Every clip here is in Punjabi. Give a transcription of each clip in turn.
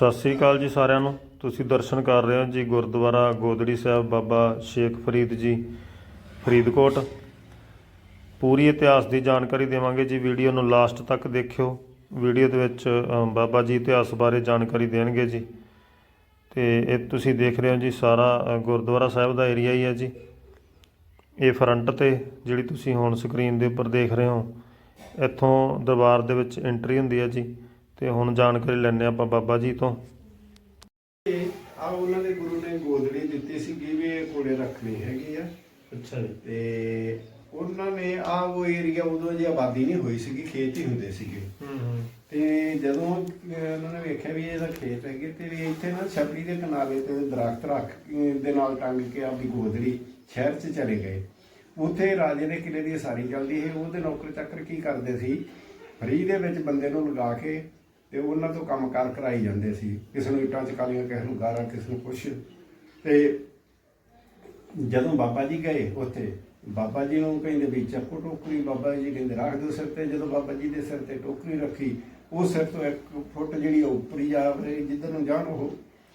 ਸਤਿ ਸ੍ਰੀ ਅਕਾਲ ਜੀ ਸਾਰਿਆਂ ਨੂੰ। ਤੁਸੀਂ ਦਰਸ਼ਨ ਕਰ ਰਹੇ ਹੋ ਜੀ ਗੁਰਦੁਆਰਾ ਗੋਦੜੀ ਸਾਹਿਬ ਬਾਬਾ ਸ਼ੇਖ ਫਰੀਦ ਜੀ, ਫਰੀਦਕੋਟ। ਪੂਰੀ ਇਤਿਹਾਸ ਦੀ ਜਾਣਕਾਰੀ ਦੇਵਾਂਗੇ ਜੀ। ਵੀਡੀਓ ਨੂੰ ਲਾਸਟ ਤੱਕ ਦੇਖਿਓ। ਵੀਡੀਓ ਦੇ ਵਿੱਚ ਬਾਬਾ ਜੀ ਇਤਿਹਾਸ ਬਾਰੇ ਜਾਣਕਾਰੀ ਦੇਣਗੇ ਜੀ। ਤੇ ਇਹ ਤੁਸੀਂ ਦੇਖ ਰਹੇ ਹੋ ਜੀ ਸਾਰਾ ਗੁਰਦੁਆਰਾ ਸਾਹਿਬ ਦਾ ਏਰੀਆ ਹੀ ਹੈ ਜੀ। ਇਹ ਫਰੰਟ ਤੇ ਜਿਹੜੀ ਤੁਸੀਂ ਹੁਣ ਸਕਰੀਨ ਦੇ ਉੱਪਰ ਦੇਖ ਰਹੇ ਹੋ, ਇੱਥੋਂ ਦਰਬਾਰ ਦੇ ਵਿੱਚ ਐਂਟਰੀ ਹੁੰਦੀ ਹੈ ਜੀ। ਤੇ ਹੁਣ ਜਾਣਕਾਰੀ ਲੈਣੇ ਆਪਾਂ ਬਾਬਾ ਜੀ ਤੋਂ। ਆ ਉਹਨਾਂ ਦੇ ਗੁਰੂ ਨੇ ਗੋਦੜੀ ਦਿੱਤੀ ਸੀ ਕਿ ਵੀ ਇਹ ਕੋਲੇ ਰੱਖਣੀ ਹੈਗੀ ਆ। ਅੱਛਾ ਜੀ। ਤੇ ਉਹਨਾਂ ਨੇ ਆ ਉਹ ਏਰੀਆ ਉਦੋਂ ਜੀ ਆਬਾਦੀ ਨਹੀਂ ਹੋਈ ਸੀਗੀ ਖੇਤ ਹੀ ਹੁੰਦੇ ਸੀਗੇ। ਹੂੰ ਹੂੰ। ਤੇ ਜਦੋਂ ਉਹਨਾਂ ਨੇ ਵੇਖਿਆ ਵੀ ਇਹਦਾ ਖੇਤ ਹੈਗੇ ਤੇ ਵੀ ਇੱਥੇ ਨਾ ਛਪੜੀ ਦੇ ਕਿਨਾਰੇ ਤੇ ਦਰਖਤ ਰੱਖ ਦੇ ਨਾਲ ਟੰਗ ਕੇ ਆਪਦੀ ਗੋਦੜੀ ਸ਼ਹਿਰ 'ਚ ਚਲੇ ਗਏ। ਉੱਥੇ ਰਾਜੇ ਦੇ ਕਿਲੇ ਦੀ ਸਾਰੀ ਚੱਲਦੀ ਸੀ। ਉਹਦੇ ਨੌਕਰ ਚੱਕਰ ਕੀ ਕਰਦੇ ਸੀ? ਫਰੀ ਦੇ ਵਿੱਚ ਬੰਦੇ ਨੂੰ ਲਗਾ ਕੇ ਤੇ ਉਹਨਾਂ ਤੋਂ ਕੰਮ ਕਾਰ ਕਰਾਈ ਜਾਂਦੇ ਸੀ। ਕਿਸੇ ਨੂੰ ਇੱਟਾਂ ਚਕਾਲੀਆਂ ਕਿਸੇ ਨੂੰ ਗਾਰਾਂ ਕਿਸੇ ਨੂੰ ਕੁਛ। ਤੇ ਜਦੋਂ ਬਾਬਾ ਜੀ ਗਏ ਉੱਥੇ ਬਾਬਾ ਜੀ ਨੂੰ ਕਹਿੰਦੇ ਵੀ ਚੱਕੋ ਟੋਕਰੀ ਬਾਬਾ ਜੀ ਕਹਿੰਦੇ ਰੱਖ ਦਿਓ ਸਿਰ ਤੇ। ਜਦੋਂ ਬਾਬਾ ਜੀ ਦੇ ਸਿਰ ਤੇ ਟੋਕਰੀ ਰੱਖੀ ਉਹ ਸਿਰ ਤੋਂ ਇੱਕ ਫੁੱਟ ਜਿਹੜੀ ਉੱਪਰੀ ਜਾ ਰਹੀ ਜਿੱਧਰ ਨੂੰ ਜਾਣ ਉਹ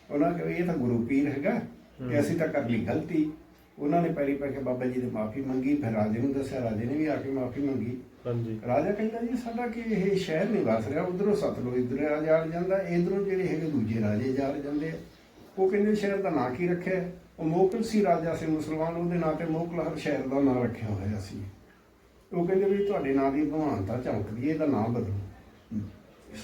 ਉਹਨਾਂ ਕਹਿੰਦੇ ਇਹ ਤਾਂ ਗੁਰੂ ਪੀਰ ਹੈਗਾ ਕਿ ਅਸੀਂ ਤਾਂ ਕਰ ਲਈ ਗਲਤੀ। ਉਹਨਾਂ ਨੇ ਪਹਿਲੀ ਪੈ ਕੇ ਬਾਬਾ ਜੀ ਦੀ ਮਾਫੀ ਮੰਗੀ ਫਿਰ ਰਾਜੇ ਨੂੰ ਦੱਸਿਆ ਰਾਜੇ ਨੇ ਵੀ ਆ ਕੇ ਮਾਫੀ ਮੰਗੀ। ਹਾਂਜੀ। ਰਾਜਾ ਕਹਿੰਦਾ ਜੀ ਸਾਡਾ ਕਿ ਇਹ ਸ਼ਹਿਰ ਨਹੀਂ ਵਸ ਰਿਹਾ ਉਧਰੋਂ ਸਤਲੁਜ ਇਧਰ ਆ ਜਾ ਜਾਂਦਾ ਇਧਰੋਂ ਜਿਹੜੇ ਹੈਗੇ ਦੂਜੇ ਰਾਜੇ ਜਾ ਜਾਂਦੇ ਉਹ ਕਹਿੰਦੇ ਸ਼ਹਿਰ ਦਾ ਨਾਂ ਕੀ ਰੱਖਿਆ? ਉਹ ਮੋਕਲ ਸੀ ਰਾਜਾ ਸੀ ਮੁਸਲਮਾਨ ਉਹਦੇ ਨਾਂ ਤੇ ਮੋਕਲ ਹਰ ਸ਼ਹਿਰ ਦਾ ਨਾਂ ਰੱਖਿਆ ਹੋਇਆ ਸੀ। ਉਹ ਕਹਿੰਦੇ ਵੀ ਤੁਹਾਡੇ ਨਾਂ ਦੀ ਭਗਵਾਨਤਾ ਚਮਕਦੀ ਹੈ ਇਹਦਾ ਨਾਂ ਬਦਲੋ।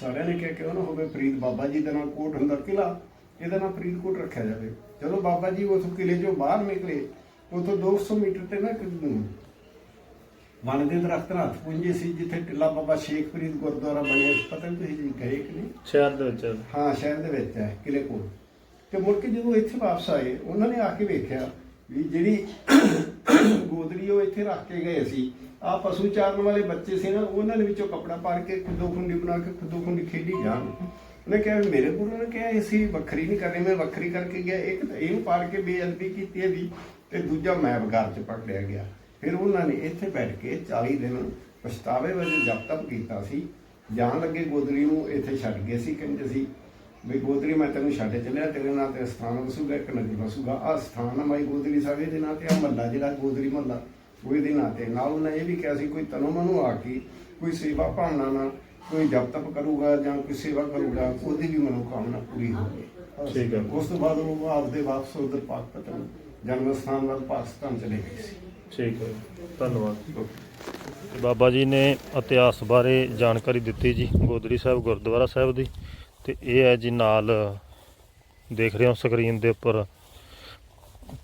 ਸਾਰਿਆਂ ਨੇ ਕਿਹਾ ਕਿਉਂ ਨਾ ਹੋਵੇ ਫਰੀਦ ਬਾਬਾ ਜੀ ਦਾ ਨਾਂ ਕੋਟ ਹੁੰਦਾ ਕਿਲਾ ਇਹਦਾ ਨਾਂ ਫਰੀਦਕੋਟ ਰੱਖਿਆ ਜਾਵੇ। ਜਦੋਂ ਬਾਬਾ ਜੀ ਉਸ ਕਿਲੇ ਚੋਂ ਬਾਹਰ ਨਿਕਲੇ ਉਥੋਂ 200 ਮੀਟਰ ਤੇ ਨਾ ਇੱਕ ਮਨ ਦੇ ਦਰਖਤ ਨਾਲ ਪੁੰਜੇ ਸੀ ਜਿੱਥੇ ਟਿੱਲਾ ਬਾਬਾ ਸ਼ੇਖ ਫਰੀਦ ਗੁਰਦੁਆਰਾ ਬਣਿਆ ਸੀ। ਪਤਾ ਨਹੀਂ ਤੁਸੀਂ ਗਏ ਕਿ ਨਹੀਂ? ਸ਼ਹਿਰ ਦੇ ਵਿੱਚ। ਹਾਂ ਸ਼ਹਿਰ ਦੇ ਵਿੱਚ ਹੈ ਕਿਲੇ ਕੋਲ। ਤੇ ਮੁੜ ਕੇ ਜਦੋਂ ਇੱਥੇ ਵਾਪਸ ਆਏ ਉਹਨਾਂ ਨੇ ਆ ਕੇ ਵੇਖਿਆ ਵੀ ਜਿਹੜੀ ਗੋਦੜੀ ਉਹ ਇੱਥੇ ਰੱਖ ਕੇ ਗਏ ਸੀ ਆ ਪਸ਼ੂ ਚਾਰਨ ਵਾਲੇ ਬੱਚੇ ਸੀ ਨਾ ਉਹਨਾਂ ਦੇ ਵਿੱਚੋਂ ਕਪੜਾ ਪਾੜ ਕੇ ਖੁੱਦੋ ਖੁੰਡੀ ਬਣਾ ਕੇ ਖੁੱਦੋ ਖੁੰਡੀ ਖੇਡੀ ਜਾਣ। ਉਹਨੇ ਕਿਹਾ ਮੇਰੇ ਗੁਰੂ ਨੇ ਕਿਹਾ ਅਸੀਂ ਵੱਖਰੀ ਨਹੀਂ ਕਰਨੀ ਮੈਂ ਵੱਖਰੀ ਕਰਕੇ ਗਿਆ। ਇੱਕ ਤਾਂ ਇਹਨੂੰ ਪਾੜ ਕੇ ਬੇਅਦਬੀ ਕੀਤੀ ਇਹਦੀ ਤੇ ਦੂਜਾ ਮੈਂ ਬਗਾਰ ਚ ਪਕੜਿਆ ਗਿਆ। ਫਿਰ ਉਹਨਾਂ ਨੇ ਇੱਥੇ ਬੈਠ ਕੇ 40 ਦਿਨ ਪਛਤਾਵੇ ਵਜੋਂ ਜਪ ਤਪ ਕੀਤਾ ਸੀ। ਜਾਣ ਲੱਗੇ ਗੋਦੜੀ ਨੂੰ ਇੱਥੇ ਛੱਡ ਗਏ ਸੀ ਕਹਿੰਦੇ ਸੀ ਵੀ ਗੋਦੜੀ ਮੈਂ ਤੈਨੂੰ ਛੱਡ ਚੱਲਿਆ ਤੇਰੇ ਨਾਂ ਤੇ ਸਥਾਨ ਵਸੂਗਾ ਇੱਕ ਨਦੀ ਵਸੂਗਾ। ਆ ਸਥਾਨ ਆ ਮਾਈ ਗੋਦੜੀ ਸਾਹਿਬ ਦੇ ਨਾਂ ਤੇ ਆ ਮਹੱਲਾ ਜਿਹੜਾ ਮਹੱਲਾ ਉਹ ਇਹਦੇ ਨਾਂ ਤੇ। ਨਾਲ ਉਹਨੇ ਇਹ ਵੀ ਕਿਹਾ ਸੀ ਕੋਈ ਤਨੋਂ ਮਨੋਂ ਆ ਕੇ ਕੋਈ ਸੇਵਾ ਭਾਵਨਾ ਨਾਲ ਕੋਈ ਜਪ ਤਪ ਕਰੂਗਾ ਜਾਂ ਕੋਈ ਸੇਵਾ ਕਰੂਗਾ ਉਹਦੀ ਵੀ ਮਨੋਕਾਮਨਾ ਪੂਰੀ ਹੋਵੇ ਠੀਕ ਹੈ। ਉਸ ਤੋਂ ਬਾਅਦ ਉਹ ਆਪਦੇ ਵਾਪਸ ਉਧਰ ਪਾਕਿਸਤਾਨ ਜਨਮ ਸਥਾਨ ਵੱਲ ਪਾਕਿਸਤਾਨ ਚਲੇ ਗਏ ਸੀ। ਠੀਕ ਹੈ ਧੰਨਵਾਦ। ਬਾਬਾ ਜੀ ਨੇ ਇਤਿਹਾਸ ਬਾਰੇ ਜਾਣਕਾਰੀ ਦਿੱਤੀ ਜੀ ਗੋਦੜੀ ਸਾਹਿਬ ਗੁਰਦੁਆਰਾ ਸਾਹਿਬ ਦੀ। ਤੇ ਇਹ ਹੈ ਜੀ ਨਾਲ ਦੇਖ ਰਹੇ ਹੋ ਸਕਰੀਨ ਦੇ ਉੱਪਰ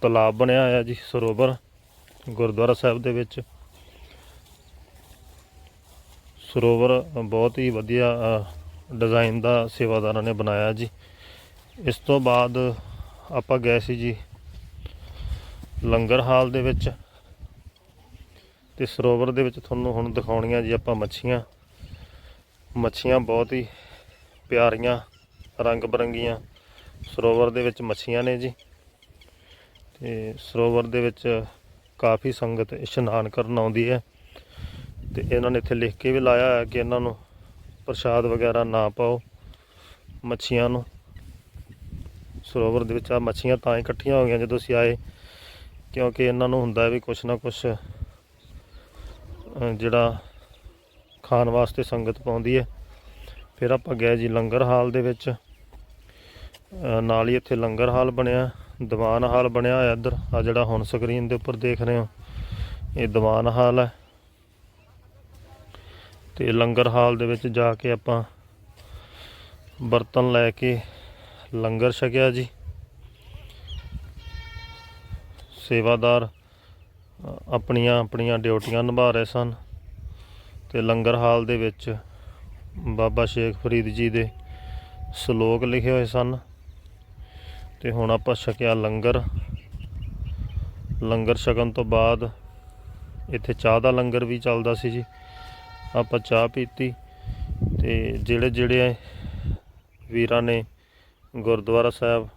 ਤਲਾਬ ਬਣਿਆ ਹੋਇਆ ਜੀ ਸਰੋਵਰ ਗੁਰਦੁਆਰਾ ਸਾਹਿਬ ਦੇ ਵਿੱਚ। ਸਰੋਵਰ ਬਹੁਤ ਹੀ ਵਧੀਆ ਡਿਜ਼ਾਈਨ ਦਾ ਸੇਵਾਦਾਰਾਂ ਨੇ ਬਣਾਇਆ ਜੀ। ਇਸ ਤੋਂ ਬਾਅਦ ਆਪਾਂ ਗਏ ਸੀ ਜੀ ਲੰਗਰ ਹਾਲ ਦੇ ਵਿੱਚ ਤੇ ਸਰੋਵਰ ਦੇ ਵਿੱਚ ਤੁਹਾਨੂੰ ਹੁਣ ਦਿਖਾਉਣੀਆਂ ਜੀ ਆਪਾਂ ਮੱਛੀਆਂ। ਮੱਛੀਆਂ ਬਹੁਤ ਹੀ ਪਿਆਰੀਆਂ ਰੰਗ ਬਰੰਗੀਆਂ ਸਰੋਵਰ ਦੇ ਵਿੱਚ ਮੱਛੀਆਂ ਨੇ ਜੀ। ਤੇ ਸਰੋਵਰ ਦੇ ਵਿੱਚ ਕਾਫੀ ਸੰਗਤ ਇਸ਼ਨਾਨ ਕਰਨ ਆਉਂਦੀ ਹੈ। ਤੇ ਇਹਨਾਂ ਨੇ ਇੱਥੇ ਲਿਖ ਕੇ ਵੀ ਲਾਇਆ ਹੈ ਕਿ ਇਹਨਾਂ ਨੂੰ ਪ੍ਰਸ਼ਾਦ ਵਗੈਰਾ ਨਾ ਪਾਓ ਮੱਛੀਆਂ ਨੂੰ। ਸਰੋਵਰ ਦੇ ਵਿੱਚ ਆ ਮੱਛੀਆਂ ਤਾਂ ਹੀ ਇਕੱਠੀਆਂ ਹੋ ਗਈਆਂ ਜਦੋਂ ਅਸੀਂ ਆਏ। ਕਿਉਂਕਿ ਇਹਨਾਂ ਨੂੰ ਹੁੰਦਾ ਵੀ ਕੁਛ ਨਾ ਕੁਛ ਜਿਹੜਾ ਖਾਣ ਵਾਸਤੇ ਸੰਗਤ ਪਾਉਂਦੀ ਹੈ। ਫਿਰ ਆਪਾਂ ਗਏ ਜੀ ਲੰਗਰ ਹਾਲ ਦੇ ਵਿੱਚ। ਨਾਲ ਹੀ ਇੱਥੇ ਲੰਗਰ ਹਾਲ ਬਣਿਆ, ਦੀਵਾਨ ਹਾਲ ਬਣਿਆ ਹੋਇਆ ਇੱਧਰ। ਆ ਜਿਹੜਾ ਹੁਣ ਸਕਰੀਨ ਦੇ ਉੱਪਰ ਦੇਖ ਰਹੇ ਹੋ, ਇਹ ਦੀਵਾਨ ਹਾਲ ਹੈ। ਤੇ ਲੰਗਰ ਹਾਲ ਦੇ ਵਿੱਚ ਜਾ ਕੇ ਆਪਾਂ ਬਰਤਨ ਲੈ ਕੇ ਲੰਗਰ ਛਕਿਆ ਜੀ। ਸੇਵਾਦਾਰ ਆਪਣੀਆਂ ਆਪਣੀਆਂ ਡਿਊਟੀਆਂ ਨਿਭਾ ਰਹੇ ਸਨ ਤੇ ਲੰਗਰ ਹਾਲ ਦੇ ਵਿੱਚ ਬਾਬਾ ਸ਼ੇਖ ਫਰੀਦ ਜੀ ਦੇ ਸ਼ਲੋਕ ਲਿਖੇ ਹੋਏ ਸਨ ਤੇ ਹੁਣ ਆਪਾਂ ਛਕਿਆ ਲੰਗਰ। ਲੰਗਰ ਛਕਣ ਤੋਂ ਬਾਅਦ ਇੱਥੇ ਚਾਹ ਦਾ ਲੰਗਰ ਵੀ ਚੱਲਦਾ ਸੀ ਜੀ। ਆਪਾਂ ਚਾਹ ਪੀਤੀ ਤੇ ਜਿਹੜੇ ਜਿਹੜੇ ਵੀਰਾਂ ਨੇ ਗੁਰਦੁਆਰਾ ਸਾਹਿਬ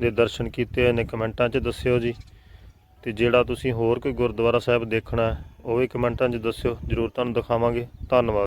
ਦੇ ਦਰਸ਼ਨ ਕੀਤੇ ਹੋਏ ਨੇ, ਕਮੈਂਟਾਂ 'ਚ ਦੱਸਿਓ ਜੀ। ਤੇ ਜਿਹੜਾ ਤੁਸੀਂ ਹੋਰ ਕੋਈ ਗੁਰਦੁਆਰਾ ਸਾਹਿਬ ਦੇਖਣਾ, ਉਹ ਵੀ ਕਮੈਂਟਾਂ 'ਚ ਦੱਸਿਓ, ਜਰੂਰ ਤੁਹਾਨੂੰ ਦਿਖਾਵਾਂਗੇ। ਧੰਨਵਾਦ।